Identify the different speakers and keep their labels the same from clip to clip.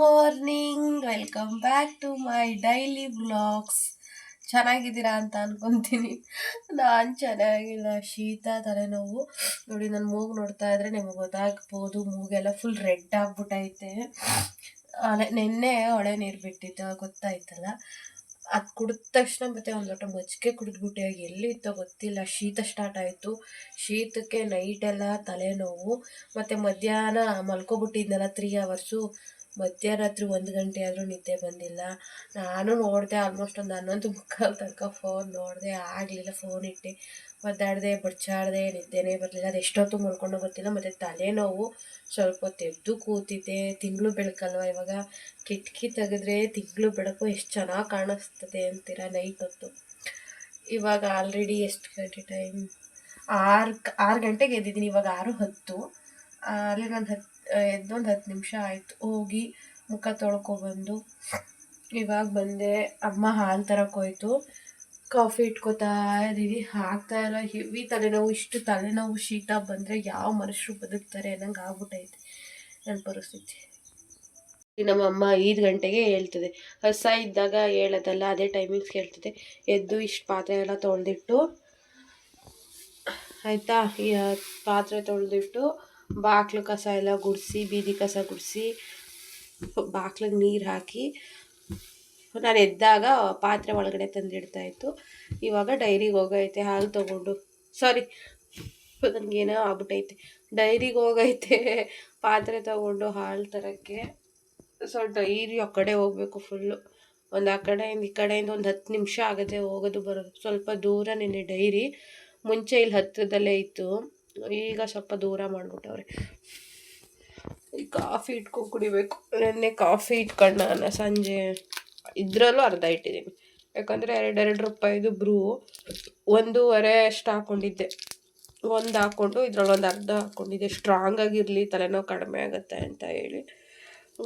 Speaker 1: Morning welcome back to my daily blogs ಚೆನ್ನಾಗಿದ್ದೀರಾ ಅಂತ ಅನ್ಕೊಂತೀನಿ. ನಾನು ಚೆನ್ನಾಗಿಲ್ಲ. ಶೀತ, ತಲೆನೋವು. ನೋಡಿ ನನ್ನ ಮೂಗು ನೋಡ್ತಾ ಇದ್ರೆ ನಿಮಗೆ ಗೊತ್ತಾಗ್ಬೋದು. ಮೂಗೆಲ್ಲ ಫುಲ್ ರೆಡ್ ಆಗ್ಬಿಟ್ಟೈತೆ ನಿನ್ನೆ ಹೊಳೆ ನೀರು ಬಿಟ್ಟಿದ್ದ ಗೊತ್ತಾಯ್ತಲ್ಲ. ಅದು ಕುಡಿದ ತಕ್ಷಣ ಮತ್ತೆ ಒಂದು ಲೋಟ ಮಜ್ಜಿಗೆ ಕುಡಿದ್ಬಿಟ್ಟೆ ಎಲ್ಲಿ ಇತ್ತೋ ಗೊತ್ತಿಲ್ಲ. ಶೀತ ಸ್ಟಾರ್ಟ್ ಆಯಿತು. ಶೀತಕ್ಕೆ ನೈಟೆಲ್ಲ ತಲೆನೋವು. ಮತ್ತು ಮಧ್ಯಾಹ್ನ ಮಲ್ಕೊಬಿಟ್ಟಿದ್ನಲ್ಲ ತ್ರೀ ಅವರ್ಸು ಮಧ್ಯರಾತ್ರಿ ಒಂದು ಗಂಟೆ ಆದರೂ ನಿದ್ದೆ ಬಂದಿಲ್ಲ. ನಾನು ನೋಡಿದೆ ಆಲ್ಮೋಸ್ಟ್ ಒಂದು ಹನ್ನೊಂದು ಮುಕ್ಕಾಲು ತನಕ ಫೋನ್ ನೋಡಿದೆ, ಆಗಲಿಲ್ಲ ಫೋನ್ ಇಟ್ಟೆ. ಒದ್ದಾಡಿದೆ ಬಡ್ಚಾಡಿದೆ ನಿದ್ದೆನೇ ಬರಲಿಲ್ಲ. ಅದು ಎಷ್ಟೊತ್ತು ಮಲ್ಕೊಂಡು ಗೊತ್ತಿಲ್ಲ. ಮತ್ತು ತಲೆನೋವು ಸ್ವಲ್ಪ ತೆದ್ದು ಕೂತಿದ್ದೆ. ತಿಂಗಳು ಬೆಳಕಲ್ವ ಇವಾಗ? ಕಿಟಕಿ ತೆಗೆದ್ರೆ ತಿಂಗಳು ಬೆಳಕು ಎಷ್ಟು ಚೆನ್ನಾಗಿ ಕಾಣಿಸ್ತದೆ ಅಂತೀರ ನೈಟ್ ಹೊತ್ತು. ಇವಾಗ ಆಲ್ರೆಡಿ ಎಷ್ಟು ಗಂಟೆ ಟೈಮ್ ಆರು ಆರು ಗಂಟೆಗೆ ಎದ್ದಿದ್ದೀನಿ. ಇವಾಗ ಆರು ಹತ್ತು. ಅಲ್ಲಿ ನಾನು ಹತ್ತು ಎದ್ದೊಂದು ಹತ್ತು ನಿಮಿಷ ಆಯಿತು. ಹೋಗಿ ಮುಖ ತೊಳ್ಕೊಬಂದು ಇವಾಗ ಬಂದೆ. ಅಮ್ಮ ಹಾಲು ತರಕ್ಕೋಯ್ತು ಕಾಫಿ ಇಟ್ಕೋತಾ ಇದ್ದೀವಿ ಹಾಕ್ತಾ ಇಲ್ಲ. ಹೆವಿ ತಲೆನೋವು. ಇಷ್ಟು ತಲೆನೋವು ಶೀತ ಬಂದರೆ ಯಾವ ಮನುಷ್ಯರು ಬದುಕ್ತಾರೆ ಅನ್ನಂಗೆ ಆಗ್ಬಿಟ್ಟೈತೆ ನನ್ನ ಪರಿಸ್ಥಿತಿ. ನಮ್ಮ ಅಮ್ಮ ಐದು ಗಂಟೆಗೆ ಹೇಳ್ತದೆ. ಹೊಸ ಇದ್ದಾಗ ಹೇಳೋದಲ್ಲ, ಅದೇ ಟೈಮಿಂಗ್ಸ್ ಹೇಳ್ತದೆ ಎದ್ದು ಇಷ್ಟು ಪಾತ್ರೆ ಎಲ್ಲ ತೊಳೆದಿಟ್ಟು, ಆಯಿತಾ? ಪಾತ್ರೆ ತೊಳೆದಿಟ್ಟು ಬಾಕ್ಲು ಕಸ ಎಲ್ಲ ಗುಡಿಸಿ, ಬೀದಿ ಕಸ ಗುಡಿಸಿ, ಬಾಕ್ಲಿಗೆ ನೀರು ಹಾಕಿ ನಾನು ಎದ್ದಾಗ ಪಾತ್ರೆ ಒಳಗಡೆ ತಂದಿಡ್ತಾಯಿತ್ತು ಇವಾಗ ಡೈರಿಗೆ ಹೋಗೈತೆ, ಹಾಲು ತೊಗೊಂಡು. ಸಾರಿ ನನಗೇನೋ ಆಗ್ಬಿಟ್ಟೈತೆ. ಡೈರಿಗೆ ಹೋಗೈತೆ, ಪಾತ್ರೆ ತೊಗೊಂಡು ಹಾಲು ತರೋಕ್ಕೆ. ಸೊ ಡೈರಿ ಆ ಕಡೆ ಹೋಗಬೇಕು ಫುಲ್ಲು ಒಂದು ಆ ಕಡೆಯಿಂದ ಈ ಕಡೆಯಿಂದ ಒಂದು ಹತ್ತು ನಿಮಿಷ ಆಗುತ್ತೆ ಹೋಗೋದು ಬರೋದು. ಸ್ವಲ್ಪ ದೂರ ನಿನ್ನೆ ಡೈರಿ, ಮುಂಚೆ ಇಲ್ಲಿ ಹತ್ತಿರದಲ್ಲೇ ಇತ್ತು. ಈಗ ಸ್ವಲ್ಪ ದೂರ ಮಾಡಿಬಿಟ್ಟವ್ರೆ. ಈ ಕಾಫಿ ಇಟ್ಕೊಂಡು ಕುಡಿಬೇಕು. ನೆನ್ನೆ ಕಾಫಿ ಇಟ್ಕೊಂಡು ನಾನು ಸಂಜೆ ಇದರಲ್ಲೂ ಅರ್ಧ ಇಟ್ಟಿದ್ದೀನಿ. ಯಾಕಂದರೆ ಎರಡೆರಡು ರೂಪಾಯಿದು ಬ್ರೂ ಒಂದೂವರೆ ಅಷ್ಟು ಹಾಕ್ಕೊಂಡಿದ್ದೆ ಒಂದು ಹಾಕ್ಕೊಂಡು ಇದ್ರಲ್ಲಿ ಒಂದು ಅರ್ಧ ಹಾಕ್ಕೊಂಡಿದ್ದೆ ಸ್ಟ್ರಾಂಗ್ ಆಗಿರಲಿ, ತಲೆನೋವು ಕಡಿಮೆ ಆಗುತ್ತೆ ಅಂತ ಹೇಳಿ.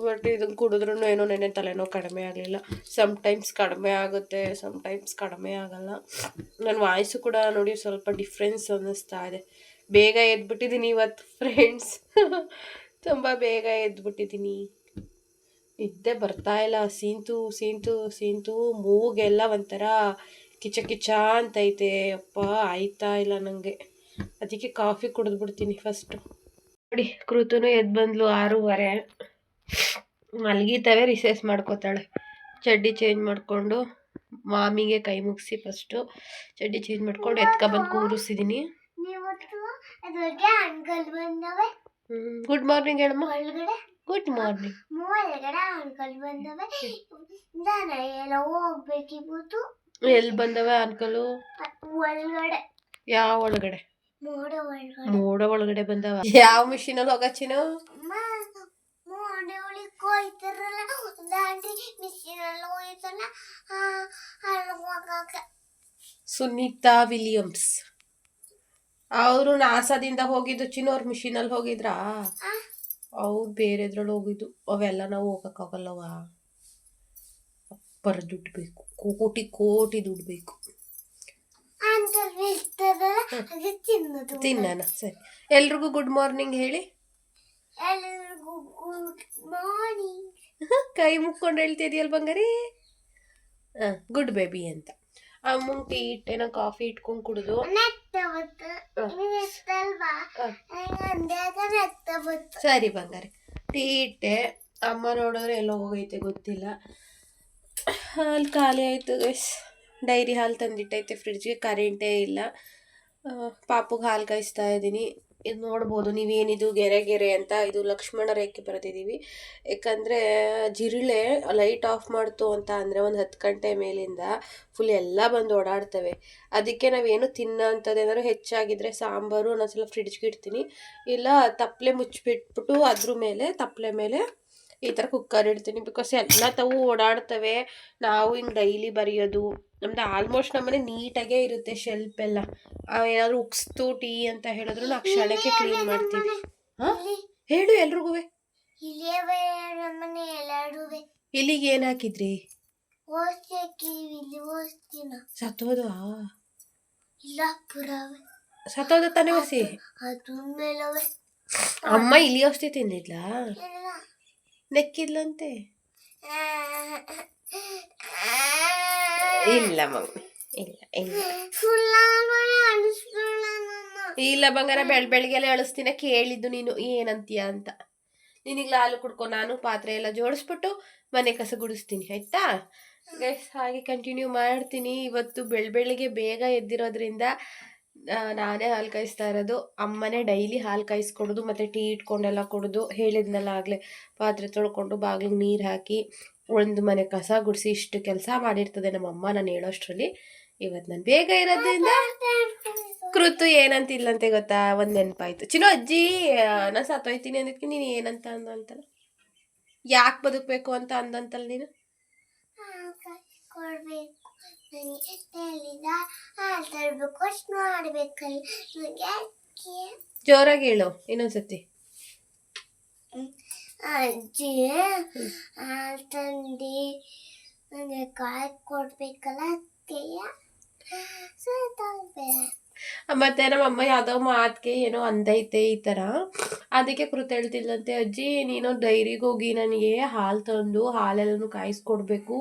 Speaker 1: ಬಟ್ ಇದನ್ನು ಕುಡಿದ್ರೂ ಏನೋ ನೆನೆ ತಲೆನೋವು ಕಡಿಮೆ ಆಗಲಿಲ್ಲ. ಸಮ್ಟೈಮ್ಸ್ ಕಡಿಮೆ ಆಗುತ್ತೆ ಸಮ್ಟೈಮ್ಸ್ ಕಡಿಮೆ ಆಗಲ್ಲ. ನನ್ನ ವಾಯ್ಸು ಕೂಡ ನೋಡಿ ಸ್ವಲ್ಪ ಡಿಫ್ರೆನ್ಸ್ ಅನ್ನಿಸ್ತಾ ಇದೆ. ಬೇಗ ಎದ್ಬಿಟ್ಟಿದ್ದೀನಿ ಇವತ್ತು ಫ್ರೆಂಡ್ಸ್ ತುಂಬ ಬೇಗ ಎದ್ಬಿಟ್ಟಿದ್ದೀನಿ ನಿದ್ದೆ ಬರ್ತಾ ಇಲ್ಲ. ಸೀಂತು ಸೀಂತು ಸೀಂತು, ಮೂಗೆಲ್ಲ ಒಂಥರ ಕಿಚ ಕಿಚ ಅಂತೈತೆ. ಅಪ್ಪ, ಆಯ್ತಾ ಇಲ್ಲ ನನಗೆ ಅದಕ್ಕೆ ಕಾಫಿ ಕುಡಿದ್ಬಿಡ್ತೀನಿ ಫಸ್ಟು ನೋಡಿ, ಕೃತನು ಎದ್ದು ಬಂದ್ಲು ಆರೂವರೆ. ಮಲಗಿತಾವೆ ರಿಸೆಸ್ ಮಾಡ್ಕೋತಾಳೆ. ಚಡ್ಡಿ ಚೇಂಜ್ ಮಾಡಿಕೊಂಡು ಮಾಮಿಗೆ ಕೈ ಮುಗಿಸಿ ಫಸ್ಟು ಚಡ್ಡಿ ಚೇಂಜ್ ಮಾಡ್ಕೊಂಡು ಎತ್ಕೊಬಂದು ಕೂರಿಸಿದ್ದೀನಿ ಗುಡ್ ಮಾರ್ನಿಂಗ್ ಹೇಳಮ್ಮ.
Speaker 2: ಒಳಗಡೆ?
Speaker 1: ಗುಡ್ ಮಾರ್ನಿಂಗ್
Speaker 2: ಒಳಗಡೆ ಅಂಕಲ್ ಬಂದವೆ. ನಾನು ಎಲ್ಲ ಹೋಗ್ಬೇಕಿತ್ತು.
Speaker 1: ಎಲ್ಲಿ ಬಂದವ ಅನ್ಕಲು
Speaker 2: ಒಳಗಡೆ.
Speaker 1: ಯಾವ ಒಳಗಡೆ?
Speaker 2: ಮೋಡ ಒಳಗಡೆ.
Speaker 1: ಮೋಡ ಒಳಗಡೆ ಬಂದವ. ಯಾವ ಮಿಷಿನಲ್ಲಿ ಹೋಗಚ್ಚಿನ?
Speaker 2: ಅಮ್ಮ, ಮೋಡ ಒಳಗೆ ಹೋಯ್ತಾರಲ್ಲ. ದಾಂಡಿ ಮಿಷಿನ್ ಎಲ್ಲ ಹೋಯ್ತಲ್ಲ ಅಲ್ಲಿ ಹೋಗಕ್ಕೆ.
Speaker 1: ಸುನೀತಾ ವಿಲಿಯಮ್ಸ್. ಅವರು ನಾಸಾದಿಂದ ಹೋಗಿದ್ದು ಚಿನ್ನೋರ್ ಮಿಷಿನಲ್ಲಿ ಹೋಗಿದ್ರಾ? ಅವ್ರು ಬೇರೆದ್ರಲ್ಲಿ ಹೋಗಿದ್ದು. ಅವೆಲ್ಲ ನಾವು ಹೋಗಕ್ಕಾಗಲ್ಲವ? ಅಪ್ಪರ ದುಡ್ಡು ಬೇಕು. ಕೋಟಿ ಕೋಟಿ ದುಡ್ಡು ಬೇಕು. ತಿನ್ನೋಣ ಸರಿ. ಎಲ್ರಿಗೂ ಗುಡ್ ಮಾರ್ನಿಂಗ್ ಹೇಳಿ. ಕೈ ಮುಕ್ಕೊಂಡು ಹೇಳ್ತಿದ್ಯಲ್ ಬಂಗಾರಿ? ಹಾಂ ಗುಡ್ ಬೇಬಿ ಅಂತ. ಅಮ್ಮಂಗೆ ಟೀ ಇಟ್ಟೆ ಕಾಫಿ ಇಟ್ಕೊಂಡು ಕುಡಿದು. ಸರಿ ಬಂಗಾರಿ. ಟೀ ಇಟ್ಟೆ. ಅಮ್ಮ ನೋಡಿದ್ರೆ ಎಲ್ಲ ಹೋಗೈತೆ ಗೊತ್ತಿಲ್ಲ. ಹಾಲು ಖಾಲಿ ಆಯಿತು ಗೈಸ್ ಡೈರಿ ಹಾಲು ತಂದಿಟ್ಟೈತೆ ಫ್ರಿಡ್ಜ್ಗೆ ಕರೆಂಟೇ ಇಲ್ಲ. ಪಾಪುಗೆ ಹಾಲು ಕಾಯಿಸ್ತಾ ಇದ್ದೀನಿ ಇದು ನೋಡ್ಬೋದು ನೀವೇನಿದು ಗೆರೆ ಗೆರೆ ಅಂತ ಇದು ಲಕ್ಷ್ಮಣ ರೇಖೆ ಬರೆದಿದ್ದೀವಿ. ಯಾಕಂದರೆ ಜಿರಳೆ ಲೈಟ್ ಆಫ್ ಮಾಡ್ತು ಅಂತ ಅಂದರೆ ಒಂದು ಹತ್ತು ಗಂಟೆ ಮೇಲಿಂದ ಫುಲ್ ಎಲ್ಲ ಬಂದು ಓಡಾಡ್ತವೆ. ಅದಕ್ಕೆ ನಾವೇನು ತಿನ್ನೋ ಅಂಥದ್ದು ಏನಾದ್ರು ಹೆಚ್ಚಾಗಿದ್ದರೆ ಸಾಂಬಾರು ಒಂದೊಂದ್ಸಲ ಫ್ರಿಡ್ಜ್ಗೆ ಇಡ್ತೀನಿ. ಇಲ್ಲ ತಪ್ಪಲೆ ಮುಚ್ಚಿಬಿಟ್ಬಿಟ್ಟು ಅದ್ರ ಮೇಲೆ ತಪ್ಪಲೆ ಮೇಲೆ ಈ ಥರ ಕುಕ್ಕರ್ ಇಡ್ತೀನಿ. ಬಿಕಾಸ್ ಎಲ್ಲ ತಾವು ಓಡಾಡ್ತವೆ. ನಾವು ಹಿಂಗೆ ಡೈಲಿ ಬರೆಯೋದು ನಮ್ದು ಆಲ್ಮೋಸ್ಟ್ ನಮ್ಮನೆ ನೀಟಾಗೇ ಇರುತ್ತೆ ಶೆಲ್ಪ್ ಎಲ್ಲ. ಏನಾದರೂ ಉಕ್ಸ್ತು ಟೀ ಅಂತ ಹೇಳಿದ್ರು ನಾವು ಕ್ಷಣಕ್ಕೆ ಕ್ಲೀನ್ ಮಾಡ್ತೀವಿ. ಹಾಂ? ಹೇಳು ಎಲ್ರಿಗೂ ಇಲ್ಲಿಗೆ ಏನು ಹಾಕಿದ್ರಿ? ಸತ್ತೋದ? ತಾನೇ ಹೊಸಿ ಅಮ್ಮ ಇಲ್ಲಿ. ಔಷಧಿ ತಿಂದಿದ್ಲಾ
Speaker 3: ನೆಕ್ಕಿದ್ಲಂತೆ ಇಲ್ಲ ಮಮ್ಮಿ ಇಲ್ಲ ಇಲ್ಲ ಇಲ್ಲ ಬಂಗಾರ ಬೆಳ್ ಬೆಳಗ್ಗೆಲ್ಲ ಅಳಿಸ್ತೀನ ಕೇಳಿದ್ದು ನೀನು ಏನಂತೀಯ ಅಂತ. ನಿನಗೆ ಹಾಲು ಕುಡ್ಕೊ ನಾನು ಪಾತ್ರೆ ಎಲ್ಲ ಜೋಡಿಸ್ಬಿಟ್ಟು ಮನೆ ಕಸ ಗುಡಿಸ್ತೀನಿ ಆಯ್ತಾ ಹಾಗೆ ಕಂಟಿನ್ಯೂ ಮಾಡ್ತೀನಿ. ಇವತ್ತು ಬೆಳ್ ಬೆಳಿಗ್ಗೆ ಬೇಗ ಎದ್ದಿರೋದ್ರಿಂದ ನಾನೇ ಹಾಲು ಕಾಯಿಸ್ತಾ ಇರೋದು. ಅಮ್ಮನೇ ಡೈಲಿ ಹಾಲು ಕಾಯಿಸ್ಕೊಡೋದು ಮತ್ತು ಟೀ ಇಟ್ಕೊಂಡೆಲ್ಲ ಕೊಡೋದು. ಹೇಳಿದ್ನಲ್ಲ ಆಗಲೇ ಪಾತ್ರೆ ತೊಳ್ಕೊಂಡು ಬಾಗಿಲಿಗೆ ನೀರು ಹಾಕಿ. ಒಂದು ಮನೆ ಕಸ ಗುಡಿಸಿ ಇಷ್ಟು ಕೆಲಸ ಮಾಡಿರ್ತದೆ ನಮ್ಮ ಅಮ್ಮ ನಾನು ಹೇಳೋಷ್ಟರಲ್ಲಿ. ಇವತ್ತು ನಾನು ಬೇಗ ಇರೋದ್ರಿಂದ ಕೃತು ಏನಂತಿಲ್ಲಂತೆ ಗೊತ್ತಾ? ಒಂದು ನೆನಪಾಯ್ತು. ಚಿನ್ನೋ ಅಜ್ಜಿ ನಾನು ಸತ್ತೋಯ್ತೀನಿ ಅಂದಿದ್ಕೆ ನೀನು ಏನಂತ ಅಂದ ಅಂತಲ್ಲ ಯಾಕೆ ಬದುಕಬೇಕು ಅಂತ ಅಂದಂತಲ್ಲ ನೀನು? ಜೋರಾಗಿ ಹೇಳು ಇನ್ನೊಂದ್ಸತಿ.
Speaker 2: ಅಜ್ಜಿ ತಂದು ನನಗೆ ಕಾಯಿ ಕೊಡ್ಬೇಕಲ್ಲ ಅತ್ತೆಯ ಸುತ್ತೋಗ್ಬೇಡ
Speaker 3: ಮತ್ತೆ ನಮ್ಮ ಅಮ್ಮ ಯಾವುದೋ ಮಾತಿಗೆ ಏನೋ ಅಂದೈತೆ ಈ ಥರ ಅದಕ್ಕೆ ಕೃತ ಹೇಳ್ತಿದ್ಲಂತೆ, ಅಜ್ಜಿ, ನೀನು ಡೈರಿಗೆ ಹೋಗಿ ನನಗೆ ಹಾಲು ತಂದು ಹಾಲೆಲ್ಲನೂ ಕಾಯಿಸ್ಕೊಡ್ಬೇಕು.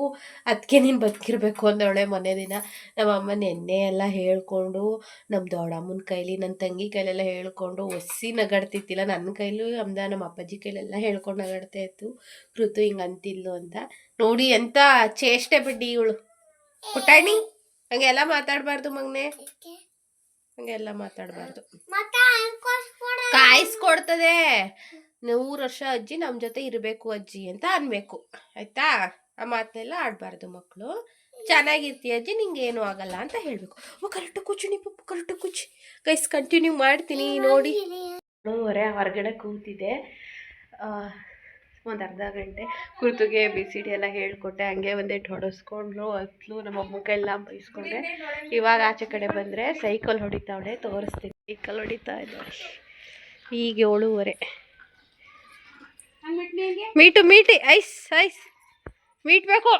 Speaker 3: ಅದಕ್ಕೆ ನೀನು ಬದುಕಿರ್ಬೇಕು ಅಂದವಳೆ ಮೊನ್ನೆ ದಿನ. ನಮ್ಮ ಅಮ್ಮ ನೆನ್ನೆ ಎಲ್ಲ ಹೇಳ್ಕೊಂಡು ನಮ್ಮ ದೊಡ್ಡಮ್ಮನ ಕೈಲಿ ನನ್ನ ತಂಗಿ ಕೈಲೆಲ್ಲ ಹೇಳ್ಕೊಂಡು ಒಸಿ ನಗಾಡ್ತಿತ್ತಿಲ್ಲ ನನ್ನ ಕೈಲೂ ಅಮ್ದ ನಮ್ಮ ಅಪ್ಪಾಜಿ ಕೈಲೆಲ್ಲ ಹೇಳ್ಕೊಂಡು ನಗಾಡ್ತಾ ಇತ್ತು. ಕೃತು ಹಿಂಗೆ ಅಂತಿದ್ಲು ಅಂತ. ನೋಡಿ ಎಂತ ಚೇಷ್ಟೆ ಬಿಡ್ಡಿ ಇವಳು. ಪುಟಾಣಿ ಹಂಗೆಲ್ಲ ಮಾತಾಡಬಾರ್ದು ಮಗನೇ. ಹಂಗೆಲ್ಲ ಮಾತಾಡಬಾರ್ದು. ಕಾಯಿಸ್ಕೊಡ್ತದೆ. ನೂರು ವರ್ಷ ಅಜ್ಜಿ ನಮ್ಮ ಜೊತೆ ಇರಬೇಕು ಅಜ್ಜಿ ಅಂತ ಅನ್ಬೇಕು. ಆಯ್ತಾ? ಆ ಮಾತನ್ನೆಲ್ಲ ಆಡಬಾರ್ದು ಮಕ್ಕಳು ಚೆನ್ನಾಗಿರ್ತೀಯ ಅಜ್ಜಿ ನಿಂಗೆ ಏನೂ ಆಗಲ್ಲ ಅಂತ ಹೇಳಬೇಕು. ಓ ಕುಚ್ಚು ನಿಪ್ಪು ಕರೆಕ್ಟ್ ಪಪ್ಪು ಕರೆಕ್ಟಾಗಿ ಕೂಚಿ. ಕೈಸ್ ಕಂಟಿನ್ಯೂ ಮಾಡ್ತೀನಿ ನೋಡಿ. ಹೊರೆ ಹೊರಗಡೆ ಕೂತಿದೆ. ಒಂದು ಅರ್ಧ ಗಂಟೆ ಕುರ್ತುಗೆ ಬಿ ಸಿ ಡಿ ಎಲ್ಲ ಹೇಳಿಕೊಟ್ಟೆ, ಹಂಗೆ ಒಂದೇಟ್ ಹೊಡೆಸ್ಕೊಂಡ್ಲು, ಹತ್ಲು, ನಮ್ಮ ಅಮ್ಮ ಕೈಲ್ಲ ಬೈಸ್ಕೊಂಡೆ. ಇವಾಗ ಆಚೆ ಕಡೆ ಬಂದರೆ ಸೈಕಲ್ ಹೊಡಿತಾವಳೆ ತೋರಿಸ್ತೀನಿ. ಸೈಕಲ್ ಹೊಡಿತಾ ಇದ್ದಾಳೆ ಈಗ ಏಳುವರೆ. ಮೀಟು, ಮೀಟಿ, ಐಸ್ ಐಸ್. ಮೀಟ್ ಬೇಕು.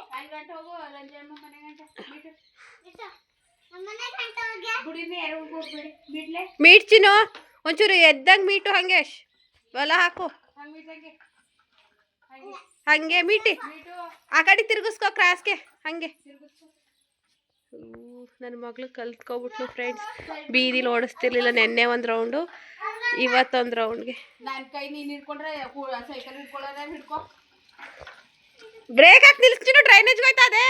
Speaker 3: ಮೀಟ್ ಚಿನ್ನು, ಒಂಚೂರು ಎದ್ದಂಗೆ ಮೀಟು ಹಂಗೆ ಬಲ ಹಾಕು. ಹಂಗೆ. ಮೀಟಿ. ಆ ಕಡೆ ತಿರ್ಗಿಸ್ಕೋ ಕ್ರಾಸ್ಗೆ ಹಂಗೆ. ನನ್ನ ಮಗಳು ಕಲ್ತ್ಕೊಬಿಟ್ಲು ಫ್ರೆಂಡ್ಸ್ ಬೀದಿಲಿ ಓಡಿಸ್ತಿರ್ಲಿಲ್ಲ ನೆನ್ನೆ ಒಂದು ರೌಂಡು ಇವತ್ತೊಂದು ರೌಂಡ್ಗೆ ಬ್ರೇಕ್ ಹಾಕಿ ನಿಲ್ಸ್ತೀನಿ ಡ್ರೈನೇಜ್ಗೆ ಹೋಯ್ತಾ ಅದೇ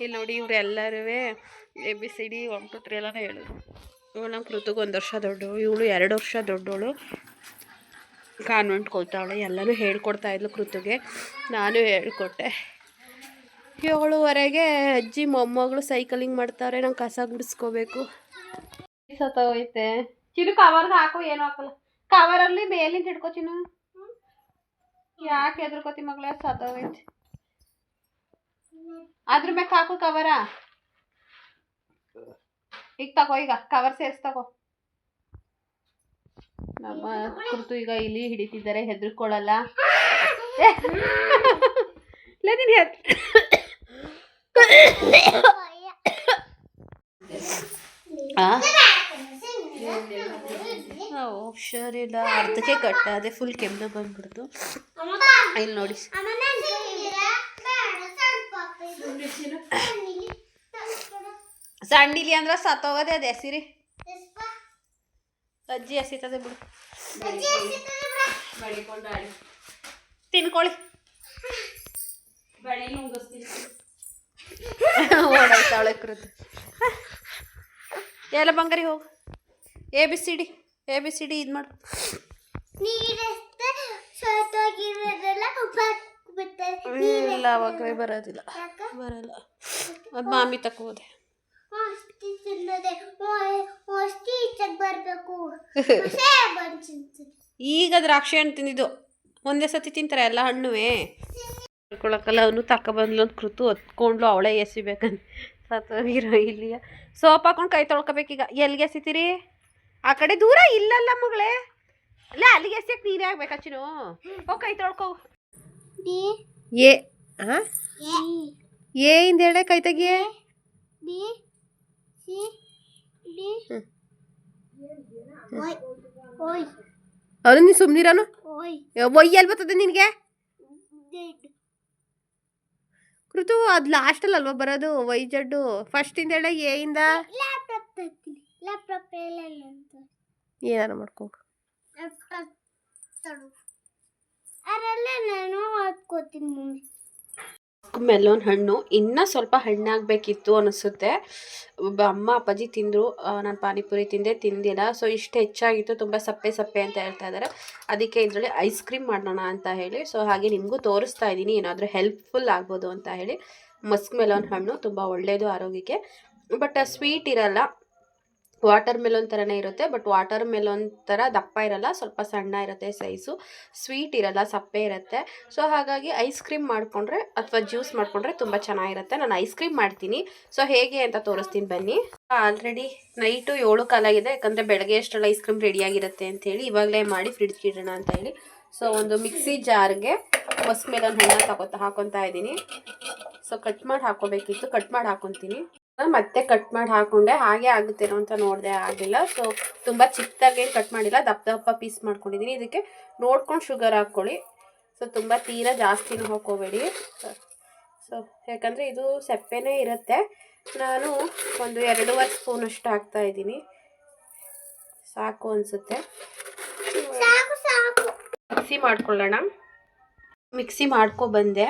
Speaker 3: ಇಲ್ಲಿ ನೋಡಿ ಇವ್ರು ಎಲ್ಲರೂ A B C D one two three ಎಲ್ಲ ಹೇಳಿದ್ರು. ಇವಳು ನಮ್ಮ ಕೃತಿಗೆ ಒಂದು ವರ್ಷ ದೊಡ್ಡವಳು ಇವಳು ಎರಡು ವರ್ಷ ದೊಡ್ಡವಳು. ಕಾನ್ವೆಂಟ್ಗೆ ಹೋಗ್ತಾವಳೆ ಎಲ್ಲನೂ ಹೇಳ್ಕೊಡ್ತಾ ಇದ್ಲು ಕೃತಿಗೆ. ನಾನು ಹೇಳ್ಕೊಟ್ಟೆ. ಏಳುವರೆಗೆ ಅಜ್ಜಿ, ಮೊಮ್ಮಗಳು ಸೈಕಲಿಂಗ್ ಮಾಡ್ತಾರೆ. ನಂಗೆ ಕಸ ಗುಡಿಸ್ಕೋಬೇಕು. ಸತ್ತೋಗೈತೆ ಚಿನ್ನು ಕವರ್ಗೆ ಹಾಕು, ಏನು ಹಾಕಲ್ಲ. ಕವರಲ್ಲಿ ಮೇಲಿಂದ ಹಿಡ್ಕೊ ಚಿನ್ನು. ಯಾಕೆ ಎದ್ರಕೋತಿ ಮಗಳೇ ಸತ್ತೋಗೈತೆ ಅದ್ರ ಮ್ಯಾಗ ಹಾಕು ಕವರ ಈಗ ತಗೋ, ಈಗ ಕವರ್ ಸೇರ್ಸ್ ತಗೋ. ನಮ್ಮ ಕುರ್ತು ಈಗ ಇಲ್ಲಿ ಹಿಡಿತಿದ್ದಾರೆ ಹೆದರ್ಕೊಳ್ಳಲ್ಲ. ಆ? ಹುಷಾರಿಲ್ಲ ಅರ್ಧಕ್ಕೆ ಕಟ್ಟಾದೆ ಫುಲ್ ಕೆಮ್ಮು ಬಂದ್ಬಿಡ್ತು. ಇಲ್ಲಿ ನೋಡಿ. ಸಣ್ಣಿಲಿ ಅಂದ್ರೆ ಸತ್ತೋಗದೆ ಅದು ಎಸಿರಿ ಅಜ್ಜಿ ಹಸಿತದೆ ಬಿಡು. ತಿನ್ಕೊಳ್ಳಿ ಓಡಾಯ್ತಾಳೆ ಕೃತ. ಎಲ್ಲ ಬಂಗಾರಿ ಹೋಗು. A B C D A B C D ಇದು ಮಾಡು. ಇಲ್ಲ ಅವಾಗ ಬರೋದಿಲ್ಲ. ಬರಲ್ಲ. ಅದು ಮಾಮಿ ತಕೋದೆ
Speaker 2: ಅಷ್ಟಿ ತಿನ್ನದೆ ಅಷ್ಟಿ ಈಚೆಗೆ ಬರಬೇಕು ಬಂದು
Speaker 3: ಈಗ ದ್ರಾಕ್ಷಿ ಹಣ್ಣು ತಿಂದಿದ್ದು. ಒಂದೇ ಸತಿ ತಿಂತಾರೆ ಎಲ್ಲ ಹಣ್ಣುವೇ. ಹೇಳ್ಕೊಳಕ್ಕಲ್ಲ ಅವನು ತಕ್ಕ ಬಂದ್ಲು ಅಂತ ಕೃತು ಹೊತ್ಕೊಂಡ್ಲು ಅವಳೇ ಎಸಿಬೇಕಂತ. ಸತ್ತೋಗಿರೋ ಇಲ್ಲಿಯ. ಸೋಪ್ ಹಾಕೊಂಡು ಕೈ ತೊಳ್ಕೊಬೇಕೀಗ. ಎಲ್ಲಿಗೆ ಎಸಿತೀರಿ? ಆ ಕಡೆ ದೂರ ಇಲ್ಲಲ್ಲ ಮಗಳೇ. ಅಲ್ಲ ಅಲ್ಲಿಗೆ ಎಸಿಯಕ್ಕೆ ನೀರೇ ಆಗ್ಬೇಕಾ ಹೋಗಿ ಕೈ ತೊಳ್ಕೊ. ಏ ಹಾಂ ಏ ಇಂದ ಹೇಳ ಕೈ ತೆಗಿಯೇ?
Speaker 2: C D. ಓಯ್ ಓಯ್
Speaker 1: ಅವನು ನೀನು ಸುಮ್ಮನಿರೋನು
Speaker 2: ಓಯ್
Speaker 1: ಒಯ್ಯಲ್ ಬರ್ತದೆ ನಿನಗೆ? ಕೃತು ಅದು ಲಾಸ್ಟಲ್ಲಿ ಅಲ್ವಾ ಬರೋದು? ವೈ ಜಡ್ಡು. ಫಸ್ಟಿಂದ ಹೇಳ ಇಂದ?
Speaker 2: ಲ್ಯಾಪ್ಟಾಪ್ ತರ್ತೀನಿ. ಲ್ಯಾಪ್ಟಾಪ್ ಎಲ್ಲ
Speaker 1: ಏನಾರು ಮಾಡ್ಕೋ.
Speaker 2: ಅದರಲ್ಲೇ ನಾನು ಓದ್ಕೋತೀನಿ ಮಮ್ಮಿ
Speaker 3: ಮೆಲೋನ್ ಹಣ್ಣು ಇನ್ನೂ ಸ್ವಲ್ಪ ಹಣ್ಣಾಗಬೇಕಿತ್ತು ಅನಿಸುತ್ತೆ. ಅಮ್ಮ, ಅಪ್ಪಾಜಿ ತಿಂದರು. ನಾನು ಪಾನಿಪುರಿ ತಿಂದೆ, ತಿಂದಿಲ್ಲ. ಸೊ ಇಷ್ಟು ಹೆಚ್ಚಾಗಿತ್ತು. ತುಂಬ ಸಪ್ಪೆ ಸಪ್ಪೆ ಅಂತ ಹೇಳ್ತಾ ಇದ್ದಾರೆ ಅದಕ್ಕೆ ಇದರಲ್ಲಿ ಐಸ್ ಕ್ರೀಮ್ ಮಾಡೋಣ ಅಂತ ಹೇಳಿ. ಸೊ ಹಾಗೆ ನಿಮಗೂ ತೋರಿಸ್ತಾ ಇದ್ದೀನಿ. ಏನಾದರೂ ಹೆಲ್ಪ್ಫುಲ್ ಆಗ್ಬೋದು ಅಂತ ಹೇಳಿ. ಮಸ್ಕ್ ಮೆಲೋನ್ ಹಣ್ಣು ತುಂಬ ಒಳ್ಳೆಯದು ಆರೋಗ್ಯಕ್ಕೆ. ಬಟ್ ಸ್ವೀಟ್ ಇರಲ್ಲ. ವಾಟರ್ ಮೆಲೋನ್ ಥರನೇ ಇರುತ್ತೆ, ಬಟ್ ವಾಟರ್ ಮೆಲೋನ್ ಥರ ದಪ್ಪ ಇರಲ್ಲ, ಸ್ವಲ್ಪ ಸಣ್ಣ ಇರುತ್ತೆ ಸೈಜು ಸ್ವೀಟ್ ಇರಲ್ಲ, ಸಪ್ಪೆ ಇರುತ್ತೆ. ಸೊ, ಹಾಗಾಗಿ ಐಸ್ ಕ್ರೀಮ್ ಮಾಡಿಕೊಂಡ್ರೆ ಅಥವಾ ಜ್ಯೂಸ್ ಮಾಡಿಕೊಂಡ್ರೆ ತುಂಬ ಚೆನ್ನಾಗಿರುತ್ತೆ. ನಾನು ಐಸ್ ಕ್ರೀಮ್ ಮಾಡ್ತೀನಿ. ಸೊ, ಹೇಗೆ ಅಂತ ತೋರಿಸ್ತೀನಿ ಬನ್ನಿ. ಆಲ್ರೆಡಿ ನೈಟು ಏಳು ಕಾಲಾಗಿದೆ ಯಾಕಂದರೆ ಬೆಳಗ್ಗೆ ಎಷ್ಟೆಲ್ಲ ಐಸ್ ಕ್ರೀಮ್ ರೆಡಿಯಾಗಿರುತ್ತೆ ಅಂತೇಳಿ ಇವಾಗಲೇ ಮಾಡಿ ಫ್ರಿಡ್ಜ್ಗೆ ಇಡೋಣ ಅಂತ ಹೇಳಿ. ಸೊ, ಒಂದು ಮಿಕ್ಸಿ ಜಾರ್ಗೆ ಮಸ್ಕ್ ಮೇಲೊಂದು ಹಣ್ಣು ತಗೋತ ಹಾಕೊತಾ ಇದ್ದೀನಿ. ಸೊ ಕಟ್ ಮಾಡಿ ಹಾಕೋಬೇಕಿತ್ತು ಕಟ್ ಮಾಡಿ ಹಾಕೊತೀನಿ. ಮತ್ತೆ ಕಟ್ ಮಾಡಿ ಹಾಕೊಂಡೆ. ಹಾಗೆ ಆಗುತ್ತೇನೋ ಅಂತ ನೋಡಿದೆ ಆಗಿಲ್ಲ ಸೊ ತುಂಬ ಚಿಕ್ಕದಾಗಿ ಕಟ್ ಮಾಡಿಲ್ಲ. ದಪ್ಪ ದಪ್ಪ ಪೀಸ್ ಮಾಡ್ಕೊಂಡಿದ್ದೀನಿ ಇದಕ್ಕೆ ನೋಡ್ಕೊಂಡು ಶುಗರ್ ಹಾಕ್ಕೊಳ್ಳಿ. ಸೊ ತುಂಬ ತೀರಾ ಜಾಸ್ತಿನೂ ಹಾಕೋಬೇಡಿ ಸೊ ಯಾಕಂದರೆ ಇದು ಸೆಪ್ಪೆನೇ ಇರುತ್ತೆ. ನಾನು ಒಂದು ಎರಡೂವರೆ ಸ್ಪೂನಷ್ಟು ಹಾಕ್ತಾ ಇದ್ದೀನಿ. ಸಾಕು ಅನಿಸುತ್ತೆ. ಮಿಕ್ಸಿ ಮಾಡ್ಕೊಳ್ಳೋಣ. ಮಿಕ್ಸಿ ಮಾಡ್ಕೊಬಂದೆ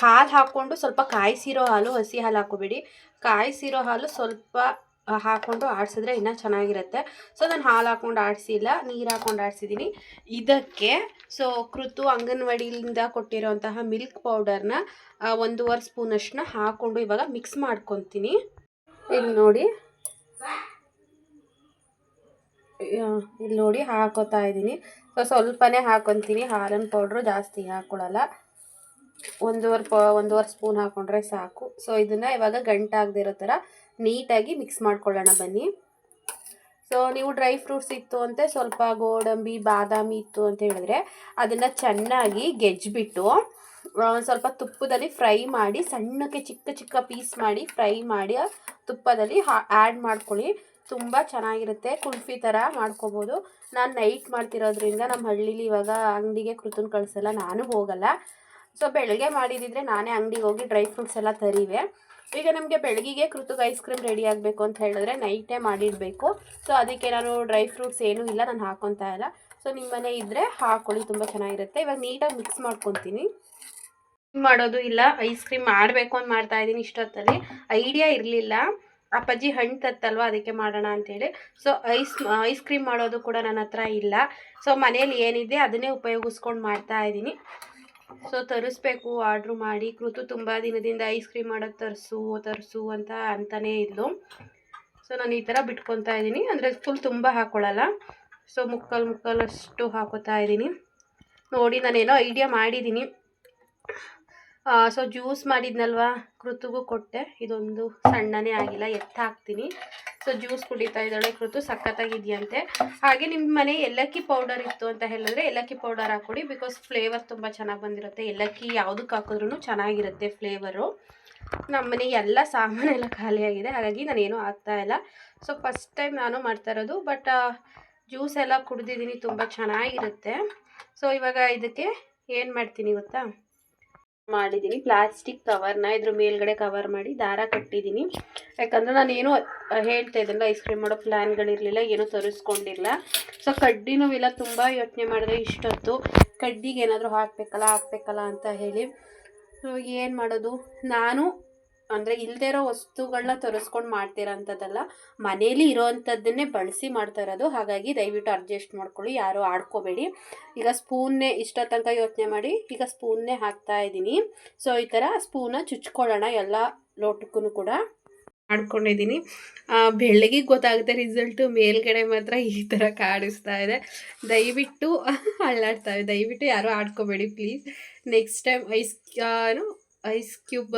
Speaker 3: ಹಾಲು ಹಾಕ್ಕೊಂಡು ಸ್ವಲ್ಪ ಕಾಯಿಸಿರೋ ಹಾಲು ಹಸಿ ಹಾಲು ಹಾಕೋಬೇಡಿ ಕಾಯಿಸಿರೋ ಹಾಲು ಸ್ವಲ್ಪ ಹಾಕೊಂಡು ಆಡಿಸಿದ್ರೆ ಇನ್ನೂ ಚೆನ್ನಾಗಿರುತ್ತೆ. ಸೊ, ನಾನು ಹಾಲು ಹಾಕ್ಕೊಂಡು ಆಡಿಸಿಲ್ಲ, ನೀರು ಹಾಕ್ಕೊಂಡು ಆಡಿಸಿದ್ದೀನಿ ಇದಕ್ಕೆ, ಸೊ, ಕೃತು ಅಂಗನವಾಡಿಯಿಂದ ಕೊಟ್ಟಿರೋಂತಹ ಮಿಲ್ಕ್ ಪೌಡರ್ನ ಒಂದೂವರೆ ಸ್ಪೂನಷ್ಟನ್ನ ಹಾಕ್ಕೊಂಡು ಇವಾಗ ಮಿಕ್ಸ್ ಮಾಡ್ಕೊತೀನಿ. ಇಲ್ಲಿ ನೋಡಿ. ಇಲ್ಲಿ ನೋಡಿ ಹಾಕೋತಾ ಇದ್ದೀನಿ ಸೊ, ಸ್ವಲ್ಪನೇ ಹಾಕೊತೀನಿ. ಹಾಲಿನ ಪೌಡ್ರು ಜಾಸ್ತಿ ಹಾಕ್ಕೊಳ್ಳಲ್ಲ ಒಂದೂವರೆ ಪ, ಒಂದೂವರೆ ಸ್ಪೂನ್ ಹಾಕ್ಕೊಂಡ್ರೆ ಸಾಕು. ಸೊ ಇದನ್ನು ಇವಾಗ ಗಂಟಾಗದಿರೋ ಥರ ನೀಟಾಗಿ ಮಿಕ್ಸ್ ಮಾಡ್ಕೊಳ್ಳೋಣ ಬನ್ನಿ. ಸೊ ನೀವು ಡ್ರೈ ಫ್ರೂಟ್ಸ್ ಇತ್ತು ಅಂತೆ, ಸ್ವಲ್ಪ ಗೋಡಂಬಿ, ಬಾದಾಮಿ ಇತ್ತು ಅಂತ ಹೇಳಿದ್ರೆ ಅದನ್ನು ಚೆನ್ನಾಗಿ ಗೆಜ್ಜಿಬಿಟ್ಟು ಸ್ವಲ್ಪ ತುಪ್ಪದಲ್ಲಿ ಫ್ರೈ ಮಾಡಿ, ಸಣ್ಣಕ್ಕೆ ಚಿಕ್ಕ ಚಿಕ್ಕ ಪೀಸ್ ಮಾಡಿ ಫ್ರೈ ಮಾಡಿ ತುಪ್ಪದಲ್ಲಿ ಹಾ ಆ್ಯಡ್ ಮಾಡ್ಕೊಳ್ಳಿ. ತುಂಬ ಚೆನ್ನಾಗಿರುತ್ತೆ, ಕುಲ್ಫಿ ಥರ ಮಾಡ್ಕೋಬೋದು. ನಾನು ನೈಟ್ ಮಾಡ್ತಿರೋದ್ರಿಂದ ನಮ್ಮ ಹಳ್ಳೀಲಿ ಇವಾಗ ಅಂಗಡಿಗೆ ಕೃತನ್ ಕಳಿಸಲ್ಲ, ನಾನು ಹೋಗಲ್ಲ. ಸೊ ಬೆಳಗ್ಗೆ ಮಾಡಿದಿದ್ರೆ ನಾನೇ ಅಂಗಡಿಗೆ ಹೋಗಿ ಡ್ರೈ ಫ್ರೂಟ್ಸ್ ಎಲ್ಲ ತರಿವೆ. ಈಗ ನಮಗೆ ಬೆಳಗಿಗೆ ಕೃತುಗ ಐಸ್ ಕ್ರೀಮ್ ರೆಡಿ ಆಗಬೇಕು ಅಂತ ಹೇಳಿದ್ರೆ ನೈಟೇ ಮಾಡಿಡಬೇಕು. ಸೊ ಅದಕ್ಕೆ ನಾನು ಡ್ರೈ ಫ್ರೂಟ್ಸ್ ಏನೂ ಇಲ್ಲ, ನಾನು ಹಾಕೊತಾ ಇಲ್ಲ. ಸೊ ನಿಮ್ಮ ಮನೆ ಇದ್ದರೆ ಹಾಕೊಳ್ಳಿ, ತುಂಬ ಚೆನ್ನಾಗಿರುತ್ತೆ. ಇವಾಗ ನೀಟಾಗಿ ಮಿಕ್ಸ್ ಮಾಡ್ಕೊತೀನಿ. ಮಾಡೋದು ಇಲ್ಲ ಐಸ್ ಕ್ರೀಮ್ ಮಾಡಬೇಕು ಅಂತ ಮಾಡ್ತಾ ಇದ್ದೀನಿ ಇಷ್ಟೊತ್ತಲ್ಲಿ. ಐಡಿಯಾ ಇರಲಿಲ್ಲ. ಅಪ್ಪಾಜಿ ಹಣ್ಣು ತತ್ತಲ್ವ, ಅದಕ್ಕೆ ಮಾಡೋಣ ಅಂತೇಳಿ ಸೊ ಐಸ್ ಐಸ್ ಕ್ರೀಮ್ ಮಾಡೋದು ಕೂಡ ನನ್ನ ಹತ್ರ ಇಲ್ಲ. ಸೊ ಮನೇಲಿ ಏನಿದೆ ಅದನ್ನೇ ಉಪಯೋಗಿಸ್ಕೊಂಡು ಮಾಡ್ತಾ ಇದ್ದೀನಿ. ಸೊ ತರಿಸ್ಬೇಕು ಆರ್ಡ್ರ್ ಮಾಡಿ. ಕೃತು ತುಂಬ ದಿನದಿಂದ ಐಸ್ ಕ್ರೀಮ್ ಮಾಡೋದು ತರಿಸು ತರಿಸು ಅಂತ ಅಂತಲೇ ಇದ್ಲು. ಸೊ ನಾನು ಈ ಥರ ಬಿಟ್ಕೊತಾ ಇದ್ದೀನಿ. ಅಂದರೆ ಫುಲ್ ತುಂಬ ಹಾಕ್ಕೊಳ್ಳಲ್ಲ ಸೊ ಮುಕ್ಕಲ್ ಮುಕ್ಕಲಷ್ಟು ಹಾಕೋತಾ ಇದ್ದೀನಿ. ನೋಡಿ, ನಾನೇನೋ ಐಡಿಯಾ ಮಾಡಿದ್ದೀನಿ. So juice ಮಾಡಿದ್ನಲ್ವಾ? ಕೃತುಗೂ ಕೊಟ್ಟೆ. ಇದೊಂದು ಸಣ್ಣನೇ ಆಗಿಲ್ಲ, ಎತ್ತ ಹಾಕ್ತೀನಿ. ಸೊ ಜ್ಯೂಸ್ ಕುಡಿತಾ ಇದ್ದಾಳೆ ಕೃತು ಸಖತ್ತಾಗಿದೆಯಂತೆ. ಹಾಗೆ ನಿಮ್ಮ ಮನೆ ಏಲಕ್ಕಿ ಪೌಡರ್ ಇತ್ತು ಅಂತ ಹೇಳಿದ್ರೆ ಏಲಕ್ಕಿ ಪೌಡರ್ ಹಾಕೊಡಿ ಬಿಕಾಸ್ ಫ್ಲೇವರ್ ತುಂಬ ಚೆನ್ನಾಗಿ ಬಂದಿರುತ್ತೆ. ಏಲಕ್ಕಿ ಯಾವುದಕ್ಕೆ ಹಾಕಿದ್ರೂ ಚೆನ್ನಾಗಿರುತ್ತೆ ಫ್ಲೇವರು ನಮ್ಮ ಮನೆ ಎಲ್ಲ ಸಾಮಾನೆಲ್ಲ ಖಾಲಿಯಾಗಿದೆ ಹಾಗಾಗಿ ನಾನೇನು ಹಾಕ್ತಾ ಇಲ್ಲ. ಸೊ ಫಸ್ಟ್ ಟೈಮ್ ನಾನು ಮಾಡ್ತಾ ಇರೋದು ಬಟ್ ಜ್ಯೂಸ್ ಎಲ್ಲ ಕುಡ್ದಿದ್ದೀನಿ. ತುಂಬ ಚೆನ್ನಾಗಿರುತ್ತೆ. ಸೊ ಇವಾಗ ಇದಕ್ಕೆ ಏನು ಮಾಡ್ತೀನಿ ಗೊತ್ತಾ? ಮಾಡಿದ್ದೀನಿ. ಪ್ಲಾಸ್ಟಿಕ್ ಕವರ್ನ ಇದ್ರ ಮೇಲ್ಗಡೆ ಕವರ್ ಮಾಡಿ ದಾರ ಕಟ್ಟಿದ್ದೀನಿ. ಯಾಕಂದರೆ ನಾನೇನು ಹೇಳ್ತಾ ಇದ್ದಲ್ಲ ಐಸ್ ಕ್ರೀಮ್ ಮಾಡೋ ಪ್ಲ್ಯಾನ್ಗಳಿರಲಿಲ್ಲ ಏನೂ ತರಿಸ್ಕೊಂಡಿಲ್ಲ. ಸೊ ಕಡ್ಡಿನೂ ಇಲ್ಲ ತುಂಬ ಯೋಚನೆ ಮಾಡಿದ್ರೆ ಇಷ್ಟೊತ್ತು. ಕಡ್ಡಿಗೆ ಏನಾದರೂ ಹಾಕಬೇಕಲ್ಲ, ಹಾಕ್ಬೇಕಲ್ಲ ಅಂತ ಹೇಳಿ. ಏನು ಮಾಡೋದು? ನಾನು ಅಂದರೆ ಇಲ್ಲದೇ ಇರೋ ವಸ್ತುಗಳನ್ನ ತರಿಸ್ಕೊಂಡು ಮಾಡ್ತಿರೋಂಥದ್ದಲ್ಲ ಮನೇಲಿ ಇರೋವಂಥದ್ದನ್ನೇ ಬಳಸಿ ಮಾಡ್ತಾ ಇರೋದು. ಹಾಗಾಗಿ ದಯವಿಟ್ಟು ಅಡ್ಜಸ್ಟ್ ಮಾಡ್ಕೊಳ್ಳಿ, ಯಾರೂ ಆಡ್ಕೋಬೇಡಿ. ಈಗ ಸ್ಪೂನ್ನೇ ಇಷ್ಟ ತನಕ ಯೋಚನೆ ಮಾಡಿ, ಈಗ ಸ್ಪೂನ್ನೇ ಹಾಕ್ತಾ ಇದ್ದೀನಿ. ಸೊ ಈ ಥರ ಸ್ಪೂನ ಚುಚ್ಕೊಳ್ಳೋಣ ಎಲ್ಲ ಲೋಟಕ್ಕೂ ಕೂಡ. ಮಾಡ್ಕೊಂಡಿದ್ದೀನಿ. ಬೆಳಗ್ಗೆ ಗೊತ್ತಾಗುತ್ತೆ ರಿಸಲ್ಟು ಮೇಲ್ಗಡೆ ಮಾತ್ರ ಈ ಥರ ಕಾಣಿಸ್ತಾ ಇದೆ. ದಯವಿಟ್ಟು ಅಲ್ಲಾಡ್ತಾ ಇದೆ ದಯವಿಟ್ಟು ಯಾರೂ ಆಡ್ಕೋಬೇಡಿ ಪ್ಲೀಸ್ ನೆಕ್ಸ್ಟ್ ಟೈಮ್ ಐಸ್ ಏನು ಐಸ್ ಕ್ಯೂಬ್,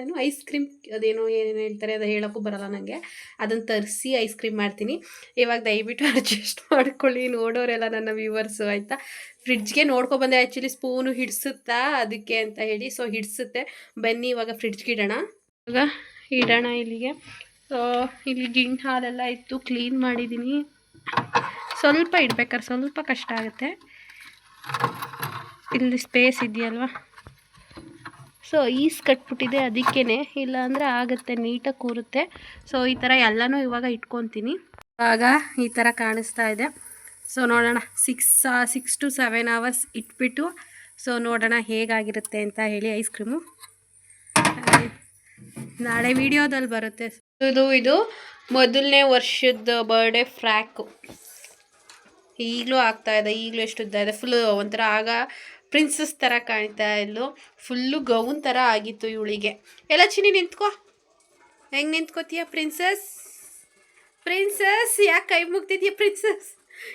Speaker 3: ಏನು ಐಸ್ ಕ್ರೀಮ್ ಅದೇನೋ ಏನೇನು ಹೇಳ್ತಾರೆ, ಅದು ಹೇಳೋಕ್ಕೂ ಬರಲ್ಲ ನನಗೆ ಅದನ್ನು ತರಿಸಿ ಐಸ್ ಕ್ರೀಮ್ ಮಾಡ್ತೀನಿ. ಇವಾಗ ದಯವಿಟ್ಟು ಅಡ್ಜಸ್ಟ್ ಮಾಡ್ಕೊಳ್ಳಿ. ನೋಡೋರೆಲ್ಲ ನನ್ನ ವ್ಯೂವರ್ಸು ಆಯಿತಾ? ಫ್ರಿಡ್ಜ್ಗೆ ನೋಡ್ಕೊಬಂದೆ ಆ್ಯಕ್ಚುಲಿ ಸ್ಪೂನು ಹಿಡಿಸುತ್ತಾ ಅದಕ್ಕೆ ಅಂತ ಹೇಳಿ. ಸೊ ಹಿಡಿಸುತ್ತೆ. ಬನ್ನಿ, ಇವಾಗ ಫ್ರಿಡ್ಜ್ಗೆ ಇಡೋಣ. ಇವಾಗ ಇಡೋಣ ಇಲ್ಲಿಗೆ. ಸೊ ಇಲ್ಲಿ ಗಿಣ್ಣು ಹಾಲೆಲ್ಲ ಇತ್ತು. ಕ್ಲೀನ್ ಮಾಡಿದ್ದೀನಿ ಸ್ವಲ್ಪ ಇಡ್ಬೇಕಾದ್ರೆ ಸ್ವಲ್ಪ ಕಷ್ಟ ಆಗುತ್ತೆ. ಇಲ್ಲಿ ಸ್ಪೇಸ್ ಇದೆಯಲ್ವಾ? ಸೊ ಈಸ್ ಕಟ್ಬಿಟ್ಟಿದೆ ಅದಕ್ಕೇ ಇಲ್ಲ ಅಂದರೆ ಆಗುತ್ತೆ ನೀಟಾಗಿ ಕೂರುತ್ತೆ. ಸೊ ಈ ಥರ ಎಲ್ಲನೂ ಇವಾಗ ಇಟ್ಕೊತೀನಿ. ಇವಾಗ ಈ ಥರ ಕಾಣಿಸ್ತಾ ಇದೆ. ಸೊ ನೋಡೋಣ six six to seven hours ಇಟ್ಬಿಟ್ಟು, ಸೊ ನೋಡೋಣ ಹೇಗಾಗಿರುತ್ತೆ ಅಂತ ಹೇಳಿ ಐಸ್ ಕ್ರೀಮು ನಾಳೆ ವಿಡಿಯೋದಲ್ಲಿ ಬರುತ್ತೆ. ಇದು ಇದು ಮೊದಲನೇ ವರ್ಷದ ಬರ್ಡೇ ಫ್ರ್ಯಾಕು ಈಗಲೂ ಆಗ್ತಾ ಇದೆ, ಈಗಲೂ ಎಷ್ಟು ಉದ್ದ ಇದೆ ಫುಲ್ಲು ಒಂಥರ ಆಗ ಪ್ರಿನ್ಸಸ್ ಥರ ಕಾಣ್ತಾ ಇದ್ಲು. ಫುಲ್ಲು ಗೌನ್ ಥರ ಆಗಿತ್ತು ಇವಳಿಗೆ. ಎಲ್ಲ ಚಿನ್ನಿ ನಿಂತ್ಕೋ. ಹೆಂಗೆ ನಿಂತ್ಕೋತೀಯ ಪ್ರಿನ್ಸಸ್? ಪ್ರಿನ್ಸಸ್, ಯಾಕೆ ಕೈ ಮುಗ್ತಿದ್ಯಾ ಪ್ರಿನ್ಸಸ್?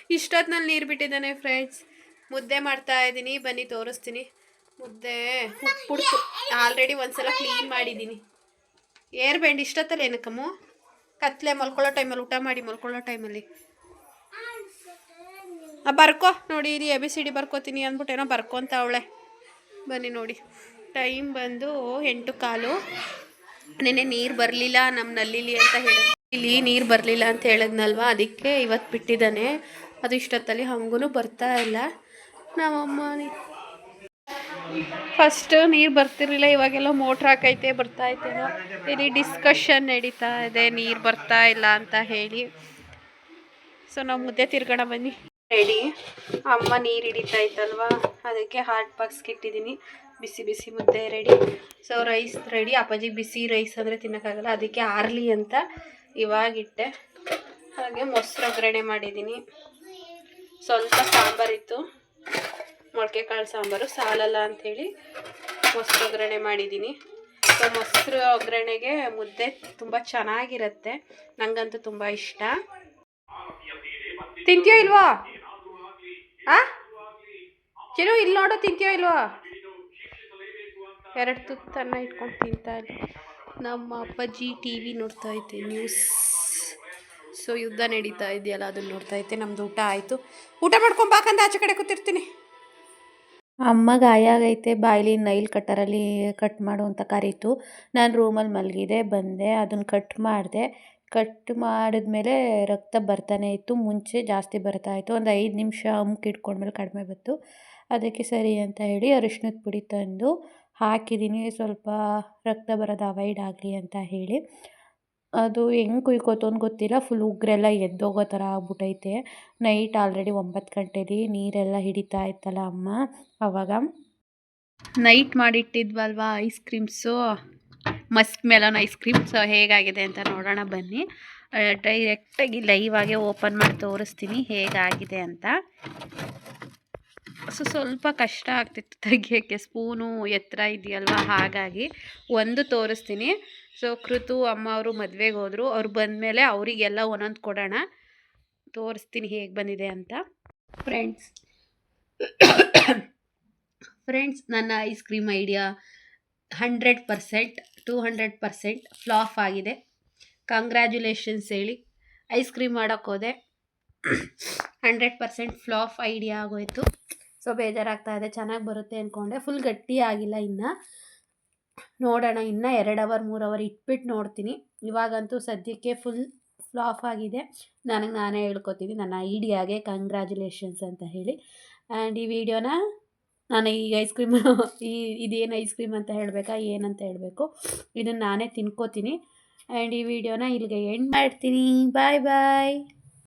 Speaker 3: ಇಷ್ಟೊತ್ತಿನಲ್ಲಿ ನೀರು ಬಿಟ್ಟಿದ್ದಾನೆ ಫ್ರೆಂಡ್ಸ್. ಮುದ್ದೆ ಮಾಡ್ತಾ ಇದ್ದೀನಿ. ಬನ್ನಿ ತೋರಿಸ್ತೀನಿ. ಮುದ್ದೆ ಉಪ್ಪುಡ್ತು. ಆಲ್ರೆಡಿ ಒಂದ್ಸಲ ಕ್ಲೀನ್ ಮಾಡಿದ್ದೀನಿ. ಏರ್ ಬ್ಯಾಂಡ್ ಇಷ್ಟೊತ್ತಲ್ಲಿ ಏನಕ್ಕಮ್ಮು ಕತ್ಲೆ ಮಲ್ಕೊಳ್ಳೋ ಟೈಮಲ್ಲಿ, ಊಟ ಮಾಡಿ ಮಲ್ಕೊಳ್ಳೋ ಟೈಮಲ್ಲಿ. ಬರ್ಕೋ. ನೋಡಿ, ಇರಿ ಎ ಬಿ ಸಿ ಡಿ ಬರ್ಕೋತೀನಿ ಅಂದ್ಬಿಟ್ಟು ಏನೋ ಬರ್ಕೊಂತ ಅವಳೆ. ಬನ್ನಿ ನೋಡಿ. ಟೈಮ್ ಬಂದು ಎಂಟು ಕಾಲು. ನಿನ್ನೆ ನೀರು ಬರಲಿಲ್ಲ ನಮ್ಮ ನಲ್ಲಿಲಿ ಅಂತ ಹೇಳಿ ಇಲ್ಲಿ ನೀರು ಬರಲಿಲ್ಲ ಅಂತ ಹೇಳಿದ್ನಲ್ವ? ಅದಕ್ಕೆ ಇವತ್ತು ಬಿಟ್ಟಿದ್ದಾನೆ. ಅದು ಇಷ್ಟೊತ್ತಲ್ಲಿ ಹಂಗೂ ಬರ್ತಾ ಇಲ್ಲ. ನಮ್ಮಮ್ಮ ಫಸ್ಟ್ ನೀರು ಬರ್ತಿರಲಿಲ್ಲ, ಇವಾಗೆಲ್ಲ ಮೋಟ್ರ್ ಹಾಕೈತೆ, ಬರ್ತಾ ಐತೇನೋ ಇಲ್ಲಿ ಡಿಸ್ಕಷನ್ ನಡೀತಾ ಇದೆ, ನೀರು ಬರ್ತಾ ಇಲ್ಲ ಅಂತ ಹೇಳಿ. ಸೊ ನಾವು ಮುದ್ದೆ ತಿರ್ಗೋಣ ಬನ್ನಿ. ರೆಡಿ ಅಮ್ಮ ನೀರು ಹಿಡಿತಾ ಇತ್ತಲ್ವಾ? ಅದಕ್ಕೆ ಹಾಟ್ ಬಾಕ್ಸ್ಗೆ ಇಟ್ಟಿದ್ದೀನಿ ಬಿಸಿ ಬಿಸಿ ಮುದ್ದೆ ರೆಡಿ ಸೊ ರೈಸ್ ರೆಡಿ ಅಪ್ಪಾಜಿ ಬಿಸಿ ರೈಸ್ ಅಂದರೆ ತಿನ್ನೋಕ್ಕಾಗಲ್ಲ. ಅದಕ್ಕೆ ಆರ್ಲಿ ಅಂತ ಇವಾಗಿಟ್ಟೆ ಹಾಗೆ ಮೊಸರು ಒಗ್ಗರಣೆ ಮಾಡಿದ್ದೀನಿ ಸ್ವಲ್ಪ ಸಾಂಬಾರಿತ್ತು ಮೊಳಕೆ ಕಾಳು ಸಾಂಬಾರು, ಸಾಲಲ್ಲ ಅಂಥೇಳಿ ಮೊಸರು ಒಗ್ಗರಣೆ ಮಾಡಿದ್ದೀನಿ ಸೊ ಮೊಸರು ಒಗ್ಗರಣೆಗೆ ಮುದ್ದೆ ತುಂಬ ಚೆನ್ನಾಗಿರುತ್ತೆ. ನನಗಂತೂ ತುಂಬ ಇಷ್ಟ. ತಿಂತೀಯೋ ಇಲ್ವಾ? ಆ? ಚಿರು ಇಲ್ಲಿ ನೋಡು, ತಿಂತೀಯೋ ಇಲ್ವಾ? ಎರಡು ತುತ್ತನ್ನ ಇಟ್ಕೊಂಡು ತಿಂತಾ ಇದ್ದೆ. ನಮ್ಮ ಅಪ್ಪಾಜಿ ಟಿ ವಿ ನೋಡ್ತಾ ಇದ್ದೆ ನ್ಯೂಸ್ ಸೊ ಯುದ್ಧ ನಡೀತಾ ಇದೆಯಲ್ಲ, ಅದನ್ನ ನೋಡ್ತಾ ಇದ್ದೆ. ನಮ್ದು ಊಟ ಆಯಿತು. ಊಟ ಮಾಡ್ಕೊಂಬಾಕಂತ ಆಚೆ ಕಡೆ ಕೂತಿರ್ತೀನಿ. ಅಮ್ಮ ಗಾಯ ಆಗೈತೆ, ಬಾಯಿಲಿ ನೈಲ್ ಕಟ್ಟರಲ್ಲಿ ಕಟ್ ಮಾಡು ಅಂತ ಕರೀತು. ನಾನು ರೂಮಲ್ಲಿ ಮಲಗಿದೆ ಬಂದೆ, ಅದನ್ನು ಕಟ್ ಮಾಡಿದೆ. ಕಟ್ ಮಾಡಿದ್ಮೇಲೆ ರಕ್ತ ಬರ್ತಾನೆ ಇತ್ತು, ಮುಂಚೆ ಜಾಸ್ತಿ ಬರ್ತಾ ಇತ್ತು. ಒಂದು ಐದು ನಿಮಿಷ ಅಮ್ಕ್ ಇಟ್ಕೊಂಡ್ಮೇಲೆ ಕಡಿಮೆ ಬಂತು. ಅದಕ್ಕೆ ಸರಿ ಅಂತ ಹೇಳಿ ಅರಿಶಿನದ ಪುಡಿ ತಂದು ಹಾಕಿದ್ದೀನಿ. ಸ್ವಲ್ಪ ರಕ್ತ ಬರೋದು ಅವಾಯ್ಡ್ ಆಗಲಿ ಅಂತ ಹೇಳಿ. ಅದು ಹೆಂಗೆ ಕುಯ್ಕೋತು ಅಂತ ಗೊತ್ತಿಲ್ಲ. ಫುಲ್ ಉಗ್ರೆಲ್ಲ ಎದ್ದೋಗೋ ಥರ ಆಗ್ಬಿಟ್ಟೈತೆ ನೈಟ್ ಆಲ್ರೆಡಿ ಒಂಬತ್ತು ಗಂಟೆಲಿ ನೀರೆಲ್ಲ ಹಿಡಿತಾ ಇತ್ತಲ್ಲ ಅಮ್ಮ ಅವಾಗ. Night ಮಾಡಿಟ್ಟಿದ್ವಲ್ವ ice creams? Muskmelon ice cream so ಹೇಗಾಗಿದೆ ಅಂತ ನೋಡೋಣ ಬನ್ನಿ. ಡೈರೆಕ್ಟಾಗಿ ಲೈವ್ ಆಗಿ ಓಪನ್ ಮಾಡಿ ತೋರಿಸ್ತೀನಿ ಹೇಗಾಗಿದೆ ಅಂತ. ಸೊ ಸ್ವಲ್ಪ ಕಷ್ಟ ಆಗ್ತಿತ್ತು ತೆಗಿಯೋಕ್ಕೆ. ಸ್ಪೂನು ಎತ್ತರ ಇದೆಯಲ್ವ? ಹಾಗಾಗಿ ಒಂದು ತೋರಿಸ್ತೀನಿ. ಸೊ ಕೃತು, ಅಮ್ಮ ಅವರು ಮದುವೆಗೆ ಹೋದರು. ಅವ್ರು ಬಂದಮೇಲೆ ಅವರಿಗೆಲ್ಲ ಒಂದೊಂದು ಕೊಡೋಣ. ತೋರಿಸ್ತೀನಿ ಹೇಗೆ ಬಂದಿದೆ ಅಂತ. ಫ್ರೆಂಡ್ಸ್ ಫ್ರೆಂಡ್ಸ್ ನನ್ನ ice cream idea hundred percent two hundred percent flop ಆಗಿದೆ. ಕಂಗ್ರ್ಯಾಚುಲೇಷನ್ಸ್ ಹೇಳಿ. ಐಸ್ ಕ್ರೀಮ್ ಮಾಡೋಕ್ಕೋದೆ ಹಂಡ್ರೆಡ್ ಪರ್ಸೆಂಟ್ ಫ್ಲಾಫ್ ಐಡಿಯಾ ಆಗೋಯ್ತು. ಸೊ ಬೇಜಾರಾಗ್ತಾ ಇದೆ. ಚೆನ್ನಾಗಿ ಬರುತ್ತೆ ಅಂದ್ಕೊಂಡೆ ಫುಲ್ ಗಟ್ಟಿ ಆಗಿಲ್ಲ ಇನ್ನು. ನೋಡೋಣ. ಇನ್ನು ಎರಡು ಅವರ್ ಮೂರು ಅವರ್ ಇಟ್ಬಿಟ್ಟು ನೋಡ್ತೀನಿ. ಇವಾಗಂತೂ ಸದ್ಯಕ್ಕೆ ಫುಲ್ ಫ್ಲಾಫ್ ಆಗಿದೆ. ನನಗೆ ನಾನೇ ಹೇಳ್ಕೊತೀನಿ. ನನ್ನ ಐಡಿಯಾಗೆ ಕಂಗ್ರ್ಯಾಚುಲೇಷನ್ಸ್ ಅಂತ ಹೇಳಿ. ಆ್ಯಂಡ್ ಈ ವಿಡಿಯೋನ ನಾನು ಈ ಐಸ್ ಕ್ರೀಮ್ ಈ ಇದೇನು ಐಸ್ ಕ್ರೀಮ್ ಅಂತ ಹೇಳಬೇಕಾ ಏನಂತ ಹೇಳಬೇಕು ಇದನ್ನು ನಾನೇ ತಿನ್ಕೋತೀನಿ. ಆ್ಯಂಡ್ ಈ ವಿಡಿಯೋನ ಇಲ್ಲಿಗೆ ಎಂಡ್ ಮಾಡ್ತೀನಿ. ಬಾಯ್ ಬಾಯ್